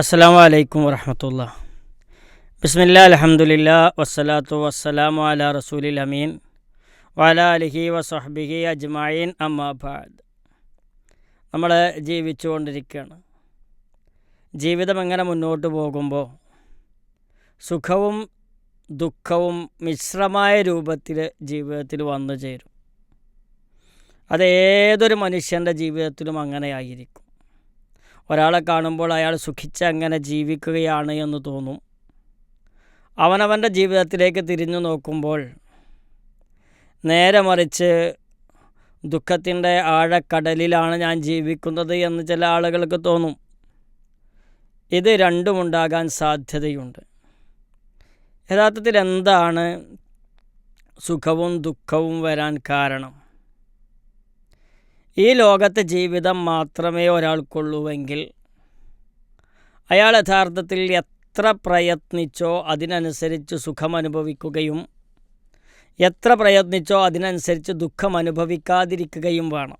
അസ്സാം വലൈക്കും വരഹമത്തുള്ള ബിസ്മില്ല അലഹമുല്ല വസ്സലാത്തു വസ്സലാമു അല റസൂലിൽ അമീൻ. വല അലിഹി വസഹബിഹി അജ്മായിൻ അമ്മാബാദ് നമ്മൾ ജീവിച്ചുകൊണ്ടിരിക്കുകയാണ്. ജീവിതം എങ്ങനെ മുന്നോട്ട് പോകുമ്പോൾ സുഖവും ദുഃഖവും മിശ്രമായ രൂപത്തിൽ ജീവിതത്തിൽ വന്നു ചേരും. അത് ഏതൊരു മനുഷ്യന്റെ ജീവിതത്തിലും അങ്ങനെയായിരിക്കും. ഒരാളെ കാണുമ്പോൾ അയാൾ സുഖിച്ച് അങ്ങനെ ജീവിക്കുകയാണ് എന്ന് തോന്നും. അവനവന്റെ ജീവിതത്തിലേക്ക് തിരിഞ്ഞു നോക്കുമ്പോൾ നേരെ മറിച്ച് ദുഃഖത്തിന്റെ ആഴക്കടലിലാണ് ഞാൻ ജീവിക്കുന്നത് എന്ന് ചില ആളുകൾക്ക് തോന്നും. ഇത് രണ്ടുമുണ്ടാകാൻ സാധ്യതയുണ്ട്. യഥാർത്ഥത്തിൽ എന്താണ് സുഖവും ദുഃഖവും വരാൻ കാരണം? ഈ ലോകത്തെ ജീവിതം മാത്രമേ ഒരാൾക്കുള്ളൂവെങ്കിൽ അയാൾ യഥാർത്ഥത്തിൽ എത്ര പ്രയത്നിച്ചോ അതിനനുസരിച്ച് സുഖം അനുഭവിക്കുകയും എത്ര പ്രയത്നിച്ചോ അതിനനുസരിച്ച് ദുഃഖം അനുഭവിക്കാതിരിക്കുകയും വേണം.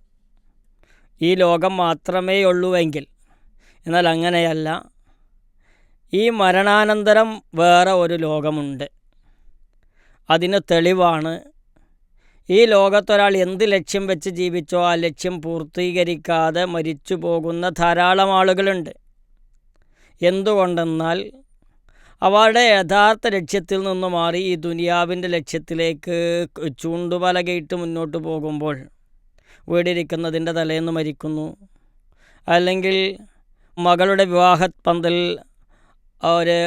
ഈ ലോകം മാത്രമേ ഉള്ളൂവെങ്കിൽ എന്നാൽ അങ്ങനെയല്ല. ഈ മരണാനന്തരം വേറെ ഒരു ലോകമുണ്ട്. അതിന് തെളിവാണ് ഈ ലോകത്തൊരാൾ എന്ത് ലക്ഷ്യം വെച്ച് ജീവിച്ചോ ആ ലക്ഷ്യം പൂർത്തീകരിക്കാതെ മരിച്ചു പോകുന്ന ധാരാളം ആളുകളുണ്ട്. എന്തുകൊണ്ടെന്നാൽ അവരുടെ യഥാർത്ഥ ലക്ഷ്യത്തിൽ നിന്ന് മാറി ഈ ദുനിയാവിന്റെ ലക്ഷ്യത്തിലേക്ക് ചൂണ്ടുപലകയിട്ട് മുന്നോട്ട് പോകുമ്പോൾ വീടിരിക്കുന്നതിന്റെ തലേന്ന് മരിക്കുന്നു. അല്ലെങ്കിൽ മകളുടെ വിവാഹ പന്തൽ ഒരു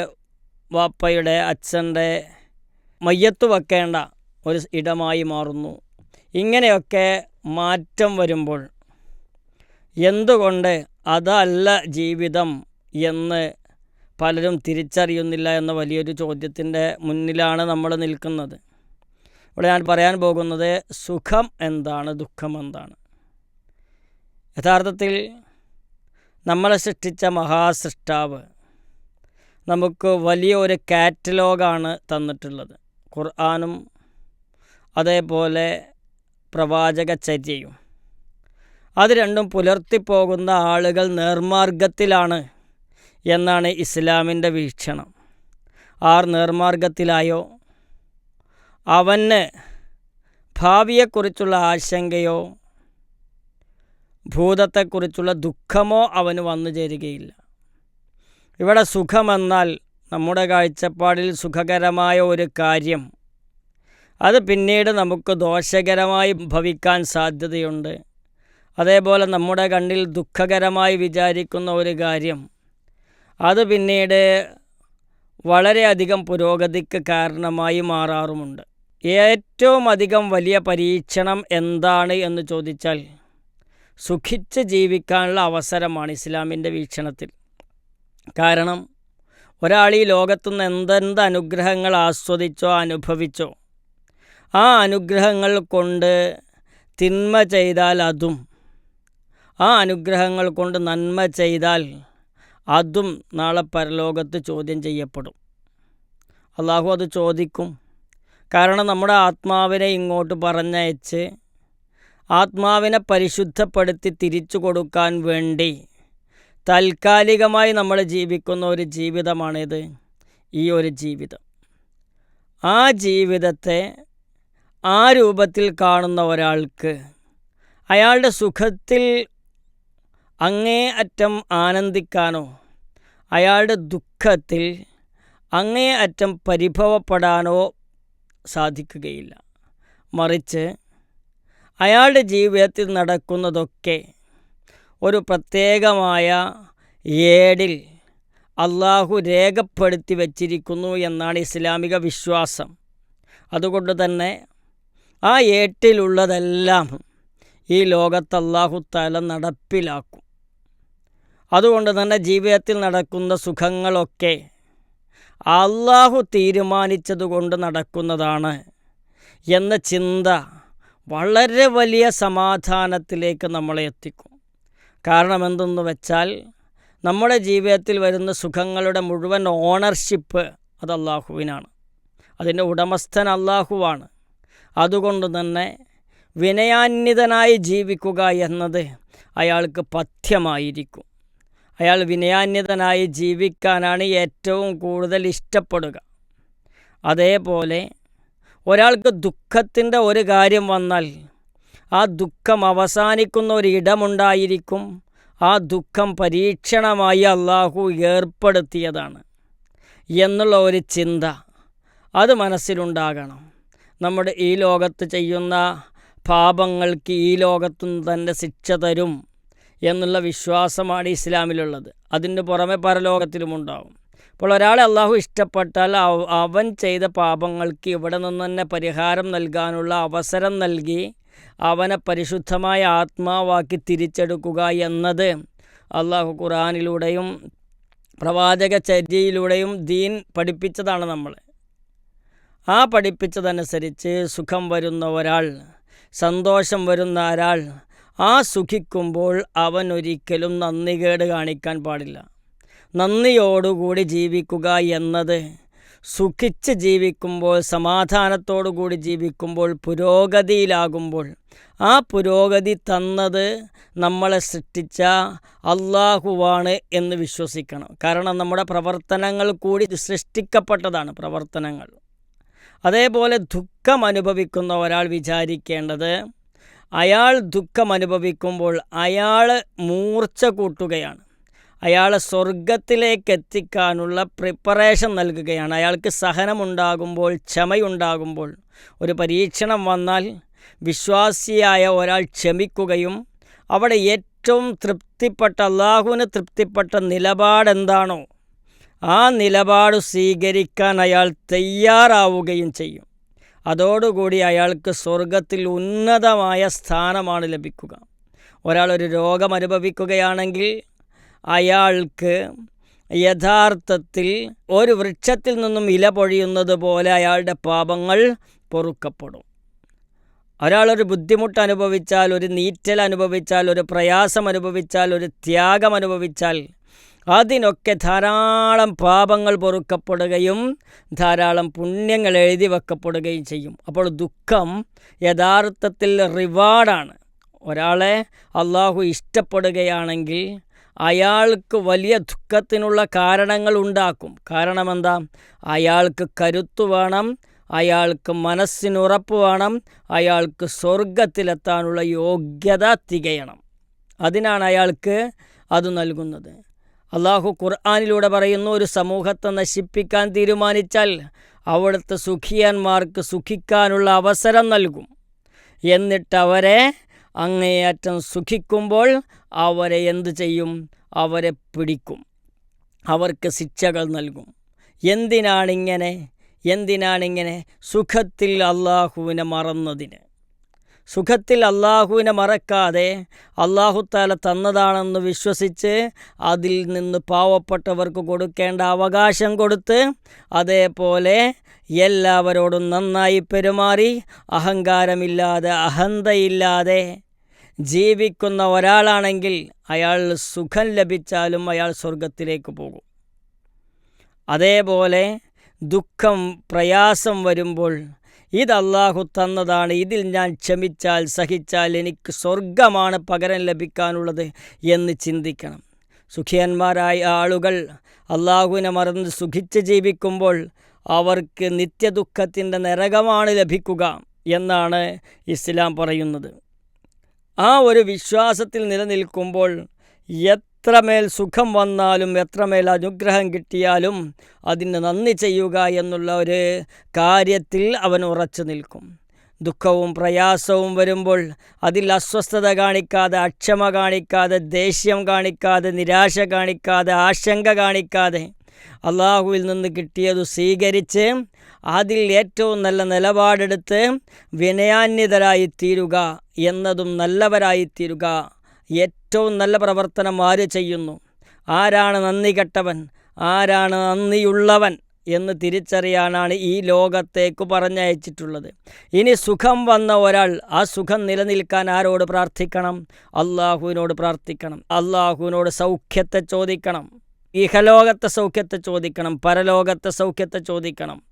വാപ്പയുടെ അച്ഛന്റെ മയ്യത്ത് വെക്കേണ്ട ഒരു ഇടമായി മാറുന്നു. ഇങ്ങനെയൊക്കെ മാറ്റം വരുമ്പോൾ എന്തുകൊണ്ട് അതല്ല ജീവിതം എന്ന് പലരും തിരിച്ചറിയുന്നില്ല എന്ന വലിയൊരു ചോദ്യത്തിന്റെ മുന്നിലാണ് നമ്മൾ നിൽക്കുന്നത്. ഇവിടെ ഞാൻ പറയാൻ പോകുന്നത് സുഖം എന്താണ് ദുഃഖം എന്താണ്? യഥാർത്ഥത്തിൽ നമ്മളെ സൃഷ്ടിച്ച മഹാസൃഷ്ടാവ് നമുക്ക് വലിയൊരു കാറ്റലോഗാണ് തന്നിട്ടുള്ളത്. ഖുർആാനും അതേപോലെ പ്രവാചകചര്യയും. അത് രണ്ടും പുലർത്തിപ്പോകുന്ന ആളുകൾ നേർമാർഗത്തിലാണ് എന്നാണ് ഇസ്ലാമിന്റെ വീക്ഷണം. ആർ നേർമാർഗത്തിലായോ? അവന് ഭാവിയെക്കുറിച്ചുള്ള ആശങ്കയോ ഭൂതത്തെക്കുറിച്ചുള്ള ദുഃഖമോ അവന് വന്നു ചേരുകയില്ല. ഇവിടെ സുഖമെന്നാൽ നമ്മുടെ കാഴ്ചപ്പാടിൽ സുഖകരമായ ഒരു കാര്യം അത് പിന്നീട് നമുക്ക് ദോഷകരമായി ഭവിക്കാൻ സാധ്യതയുണ്ട്. അതേപോലെ നമ്മുടെ കണ്ണിൽ ദുഃഖകരമായി വിചാരിക്കുന്ന ഒരു കാര്യം. അത് പിന്നീട് വളരെയധികം പുരോഗതിക്ക് കാരണമായി മാറാറുമുണ്ട്. ഏറ്റവും അധികം വലിയ പരീക്ഷണം എന്താണ് എന്ന് ചോദിച്ചാൽ സുഖിച്ച് ജീവിക്കാനുള്ള അവസരമാണ് ഇസ്ലാമിന്റെ വീക്ഷണത്തിൽ. കാരണം ഒരാൾ ഈ ലോകത്തുനിന്ന് എന്തെന്ത് അനുഗ്രഹങ്ങൾ ആസ്വദിച്ചോ അനുഭവിച്ചോ ആ അനുഗ്രഹങ്ങൾ കൊണ്ട് തിന്മ ചെയ്താൽ അതും. ആ അനുഗ്രഹങ്ങൾ കൊണ്ട് നന്മ ചെയ്താൽ അതും നാളെ പരലോകത്ത് ചോദ്യം ചെയ്യപ്പെടും. അള്ളാഹു അത് ചോദിക്കും. കാരണം നമ്മുടെ ആത്മാവിനെ ഇങ്ങോട്ട് പറഞ്ഞയച്ച് ആത്മാവിനെ പരിശുദ്ധപ്പെടുത്തി തിരിച്ചു കൊടുക്കാൻ വേണ്ടി താൽക്കാലികമായി നമ്മൾ ജീവിക്കുന്ന ഒരു ജീവിതമാണിത്. ഈ ഒരു ജീവിതം. ആ ജീവിതത്തെ ആ രൂപത്തിൽ കാണുന്ന ഒരാൾക്ക് അയാളുടെ സുഖത്തിൽ അങ്ങേ അറ്റം ആനന്ദിക്കാനോ അയാളുടെ ദുഃഖത്തിൽ അങ്ങേ അറ്റം പരിഭവപ്പെടാനോ സാധിക്കുകയില്ല. മറിച്ച് അയാളുടെ ജീവിതത്തിൽ നടക്കുന്നതൊക്കെ ഒരു പ്രത്യേകമായ ഏടിൽ അള്ളാഹു രേഖപ്പെടുത്തി വച്ചിരിക്കുന്നു എന്നാണ് ഇസ്ലാമിക വിശ്വാസം. അതുകൊണ്ട് തന്നെ ആ ഏട്ടിലുള്ളതെല്ലാം ഈ ലോകത്ത് തല നടപ്പിലാക്കും. അതുകൊണ്ട് തന്നെ ജീവിതത്തിൽ നടക്കുന്ന സുഖങ്ങളൊക്കെ അള്ളാഹു തീരുമാനിച്ചതുകൊണ്ട് നടക്കുന്നതാണ് എന്ന ചിന്ത വളരെ വലിയ സമാധാനത്തിലേക്ക് നമ്മളെ എത്തിക്കും. കാരണം എന്തെന്ന് വെച്ചാൽ നമ്മുടെ ജീവിതത്തിൽ വരുന്ന സുഖങ്ങളുടെ മുഴുവൻ ഓണർഷിപ്പ് അത് അള്ളാഹുവിനാണ് അതിന്റെ ഉടമസ്ഥൻ അള്ളാഹുവാണ് അതുകൊണ്ട് തന്നെ വിനയാന്വിതനായി ജീവിക്കുക എന്നത് അയാൾക്ക് പഥ്യമായിരിക്കും. അയാൾ വിനയാന്യതനായി ജീവിക്കാനാണ് ഏറ്റവും കൂടുതൽ ഇഷ്ടപ്പെടുക. അതേപോലെ ഒരാൾക്ക് ദുഃഖത്തിന്റെ ഒരു കാര്യം വന്നാൽ ആ ദുഃഖം അവസാനിക്കുന്ന ഒരു ഇടമുണ്ടായിരിക്കും. ആ ദുഃഖം പരീക്ഷണമായി അള്ളാഹു ഏർപ്പെടുത്തിയതാണ് എന്നുള്ള ഒരു ചിന്ത അത് മനസ്സിലുണ്ടാകണം. നമ്മുടെ ഈ ലോകത്ത് ചെയ്യുന്ന പാപങ്ങൾക്ക് ഈ ലോകത്തും തന്നെ ശിക്ഷ തരും എന്നുള്ള വിശ്വാസമാണ് ഇസ്ലാമിലുള്ളത്. അതിന് പുറമെ പരലോകത്തിലുമുണ്ടാവും അപ്പോൾ ഒരാളെ അള്ളാഹു ഇഷ്ടപ്പെട്ടാൽ അവൻ ചെയ്ത പാപങ്ങൾക്ക് ഇവിടെ നിന്ന് തന്നെ പരിഹാരം നൽകാനുള്ള അവസരം നൽകി അവനെ പരിശുദ്ധമായ ആത്മാവാക്കി തിരിച്ചെടുക്കുക എന്നത് അള്ളാഹു ഖുറാനിലൂടെയും പ്രവാചക ചര്യയിലൂടെയും ദീൻ പഠിപ്പിച്ചതാണ് നമ്മൾ. ആ പഠിപ്പിച്ചതനുസരിച്ച് സുഖം വരുന്ന ഒരാൾ സന്തോഷം വരുന്ന ഒരാൾ ആ സുഖിക്കുമ്പോൾ അവൻ ഒരിക്കലും നന്ദി കേട് കാണിക്കാൻ പാടില്ല. നന്ദിയോടുകൂടി ജീവിക്കുക എന്നത് സുഖിച്ച് ജീവിക്കുമ്പോൾ സമാധാനത്തോടുകൂടി ജീവിക്കുമ്പോൾ പുരോഗതിയിലാകുമ്പോൾ ആ പുരോഗതി തന്നത് നമ്മളെ സൃഷ്ടിച്ച അള്ളാഹുവാണ് എന്ന് വിശ്വസിക്കണം. കാരണം നമ്മുടെ പ്രവർത്തനങ്ങൾ കൂടി സൃഷ്ടിക്കപ്പെട്ടതാണ് പ്രവർത്തനങ്ങൾ. അതേപോലെ ദുഃഖം അനുഭവിക്കുന്ന ഒരാൾ വിചാരിക്കേണ്ടത് അയാൾ ദുഃഖം അനുഭവിക്കുമ്പോൾ അയാൾ മൂർച്ച കൂട്ടുകയാണ്. അയാളെ സ്വർഗത്തിലേക്ക് എത്തിക്കാനുള്ള പ്രിപ്പറേഷൻ നൽകുകയാണ്. അയാൾക്ക് സഹനമുണ്ടാകുമ്പോൾ ക്ഷമയുണ്ടാകുമ്പോൾ ഒരു പരീക്ഷണം വന്നാൽ വിശ്വാസിയായ ഒരാൾ ക്ഷമിക്കുകയും അവിടെ ഏറ്റവും തൃപ്തിപ്പെട്ട അള്ളാഹുവിന് തൃപ്തിപ്പെട്ട നിലപാടെന്താണോ ആ നിലപാട് സ്വീകരിക്കാൻ അയാൾ തയ്യാറാവുകയും ചെയ്യും. അതോടുകൂടി അയാൾക്ക് സ്വർഗത്തിൽ ഉന്നതമായ സ്ഥാനമാണ് ലഭിക്കുക. ഒരാൾ ഒരു രോഗം അനുഭവിക്കുകയാണെങ്കിൽ അയാൾക്ക് യഥാർത്ഥത്തിൽ ഒരു വൃക്ഷത്തിൽ നിന്നും ഇല പൊഴിയുന്നത് പോലെ അയാളുടെ പാപങ്ങൾ പൊറുക്കപ്പെടും. ഒരാളൊരു ബുദ്ധിമുട്ട് അനുഭവിച്ചാൽ ഒരു നീറ്റൽ അനുഭവിച്ചാൽ ഒരു പ്രയാസം അനുഭവിച്ചാൽ ഒരു ത്യാഗം അനുഭവിച്ചാൽ അതിനൊക്കെ ധാരാളം പാപങ്ങൾ പൊറുക്കപ്പെടുകയും ധാരാളം പുണ്യങ്ങൾ എഴുതി വെക്കപ്പെടുകയും ചെയ്യും. അപ്പോൾ ദുഃഖം യഥാർത്ഥത്തിൽ റിവാർഡാണ്. ഒരാളെ അള്ളാഹു ഇഷ്ടപ്പെടുകയാണെങ്കിൽ അയാൾക്ക് വലിയ ദുഃഖത്തിനുള്ള കാരണങ്ങൾ ഉണ്ടാക്കും. കാരണം എന്താ? അയാൾക്ക് കരുത്ത് വേണം അയാൾക്ക് മനസ്സിനുറപ്പ് വേണം അയാൾക്ക് സ്വർഗത്തിലെത്താനുള്ള യോഗ്യത തികയണം. അതിനാണ് അയാൾക്ക് അത് നൽകുന്നത്. അള്ളാഹു ഖുർആാനിലൂടെ പറയുന്നു ഒരു സമൂഹത്തെ നശിപ്പിക്കാൻ തീരുമാനിച്ചാൽ അവിടുത്തെ സുഖിയന്മാർക്ക് സുഖിക്കാനുള്ള അവസരം നൽകും. എന്നിട്ട് അവരെ അങ്ങേയറ്റം സുഖിക്കുമ്പോൾ അവരെ എന്തു ചെയ്യും? അവരെ പിടിക്കും. അവർക്ക് ശിക്ഷകൾ നൽകും. എന്തിനാണിങ്ങനെ? എന്തിനാണിങ്ങനെ? സുഖത്തിൽ അള്ളാഹുവിനെ മറന്നതിന്. സുഖത്തിൽ അള്ളാഹുവിനെ മറക്കാതെ അള്ളാഹുത്താല തന്നതാണെന്ന് വിശ്വസിച്ച് അതിൽ നിന്ന് പാവപ്പെട്ടവർക്ക് കൊടുക്കേണ്ട അവകാശം കൊടുത്ത് അതേപോലെ എല്ലാവരോടും നന്നായി പെരുമാറി അഹങ്കാരമില്ലാതെ അഹന്തയില്ലാതെ ജീവിക്കുന്ന ഒരാളാണെങ്കിൽ അയാൾ സുഖം ലഭിച്ചാലും അയാൾ സ്വർഗത്തിലേക്ക് പോകും. അതേപോലെ ദുഃഖം പ്രയാസം വരുമ്പോൾ ഇത് അള്ളാഹു തന്നതാണ്. ഇതിൽ ഞാൻ ക്ഷമിച്ചാൽ സഹിച്ചാൽ എനിക്ക് സ്വർഗമാണ് പകരം ലഭിക്കാനുള്ളത് എന്ന് ചിന്തിക്കണം. സുഖിയന്മാരായ ആളുകൾ അള്ളാഹുവിനെ മറന്ന് സുഖിച്ച് ജീവിക്കുമ്പോൾ അവർക്ക് നിത്യദുഃഖത്തിന്റെ നരകമാണ് ലഭിക്കുക എന്നാണ് ഇസ്ലാം പറയുന്നത്. ആ ഒരു വിശ്വാസത്തിൽ നിലനിൽക്കുമ്പോൾ എത്രമേൽ സുഖം വന്നാലും എത്രമേൽ അനുഗ്രഹം കിട്ടിയാലും അതിന് നന്ദി ചെയ്യുക എന്നുള്ള ഒരു കാര്യത്തിൽ അവൻ ഉറച്ചു നിൽക്കും. ദുഃഖവും പ്രയാസവും വരുമ്പോൾ അതിൽ അസ്വസ്ഥത കാണിക്കാതെ അക്ഷമ കാണിക്കാതെ ദേഷ്യം കാണിക്കാതെ നിരാശ കാണിക്കാതെ ആശങ്ക കാണിക്കാതെ അള്ളാഹുവിൽ നിന്ന് കിട്ടിയത് സ്വീകരിച്ച് അതിൽ ഏറ്റവും നല്ല നിലപാടെടുത്ത് വിനയാന്യതരായി തീരുക എന്നതും നല്ലവരായി തീരുക ഏറ്റവും നല്ല പ്രവർത്തനം ആര് ചെയ്യുന്നു? ആരാണ് നന്ദി കെട്ടവൻ? ആരാണ് നന്ദിയുള്ളവൻ? എന്ന് തിരിച്ചറിയാനാണ് ഈ ലോകത്തേക്ക് പറഞ്ഞയച്ചിട്ടുള്ളത്. ഇനി സുഖം വന്ന ഒരാൾ ആ സുഖം നിലനിൽക്കാൻ ആരോട് പ്രാർത്ഥിക്കണം? അള്ളാഹുവിനോട് പ്രാർത്ഥിക്കണം. അള്ളാഹുവിനോട് സൗഖ്യത്തെ ചോദിക്കണം. ഇഹലോകത്തെ സൗഖ്യത്തെ ചോദിക്കണം. പരലോകത്തെ സൗഖ്യത്തെ ചോദിക്കണം.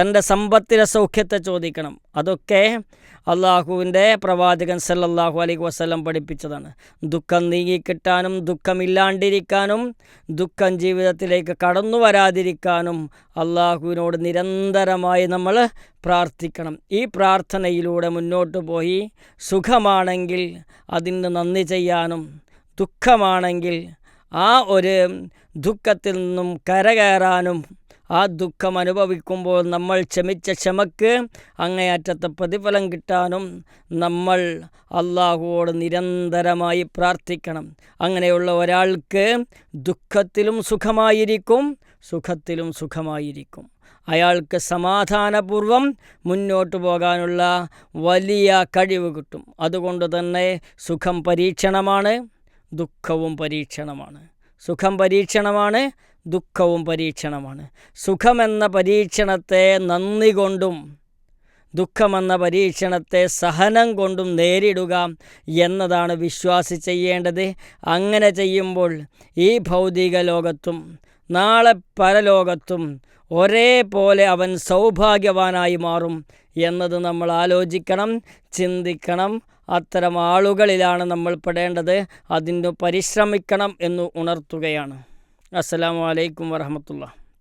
തന്റെ സമ്പത്തിലെ സൗഖ്യത്തെ ചോദിക്കണം. അതൊക്കെ അള്ളാഹുവിന്റെ പ്രവാചകൻ സല്ലല്ലാഹു അലൈഹി വസ്ലം പഠിപ്പിച്ചതാണ്. ദുഃഖം നീങ്ങിക്കിട്ടാനും ദുഃഖമില്ലാണ്ടിരിക്കാനും ദുഃഖം ജീവിതത്തിലേക്ക് കടന്നു വരാതിരിക്കാനും അള്ളാഹുവിനോട് നിരന്തരമായി നമ്മൾ പ്രാർത്ഥിക്കണം. ഈ പ്രാർത്ഥനയിലൂടെ മുന്നോട്ട് പോയി സുഖമാണെങ്കിൽ അതിന് നന്ദി ചെയ്യാനും ദുഃഖമാണെങ്കിൽ ആ ഒരു ദുഃഖത്തിൽ നിന്നും കരകയറാനും ആ ദുഃഖം അനുഭവിക്കുമ്പോൾ നമ്മൾ ക്ഷമിച്ച ക്ഷമക്ക് അങ്ങേയറ്റത്തെ പ്രതിഫലം കിട്ടാനും നമ്മൾ അള്ളാഹുവോട് നിരന്തരമായി പ്രാർത്ഥിക്കണം. അങ്ങനെയുള്ള ഒരാൾക്ക് ദുഃഖത്തിലും സുഖമായിരിക്കും സുഖത്തിലും സുഖമായിരിക്കും. അയാൾക്ക് സമാധാനപൂർവം മുന്നോട്ട് പോകാനുള്ള വലിയ കഴിവ് കിട്ടും. അതുകൊണ്ട് തന്നെ സുഖം പരീക്ഷണമാണ് ദുഃഖവും പരീക്ഷണമാണ്. സുഖം പരീക്ഷണമാണ് ദുഃഖവും പരീക്ഷണമാണ്. സുഖമെന്ന പരീക്ഷണത്തെ നന്ദി കൊണ്ടും ദുഃഖമെന്ന പരീക്ഷണത്തെ സഹനം കൊണ്ടും നേരിടുക എന്നതാണ് വിശ്വാസി ചെയ്യേണ്ടത്. അങ്ങനെ ചെയ്യുമ്പോൾ ഈ ഭൗതിക ലോകത്തും നാളെ പരലോകത്തും ഒരേപോലെ അവൻ സൗഭാഗ്യവാനായി മാറും എന്നത് നമ്മൾ ആലോചിക്കണം ചിന്തിക്കണം അത്തരം ആളുകളിലാണ് നമ്മൾ പെടേണ്ടത്. അതിന് പരിശ്രമിക്കണം എന്ന് ഉണർത്തുകയാണ്. അസ്സലാമു അലൈക്കും വറഹമത്തുള്ള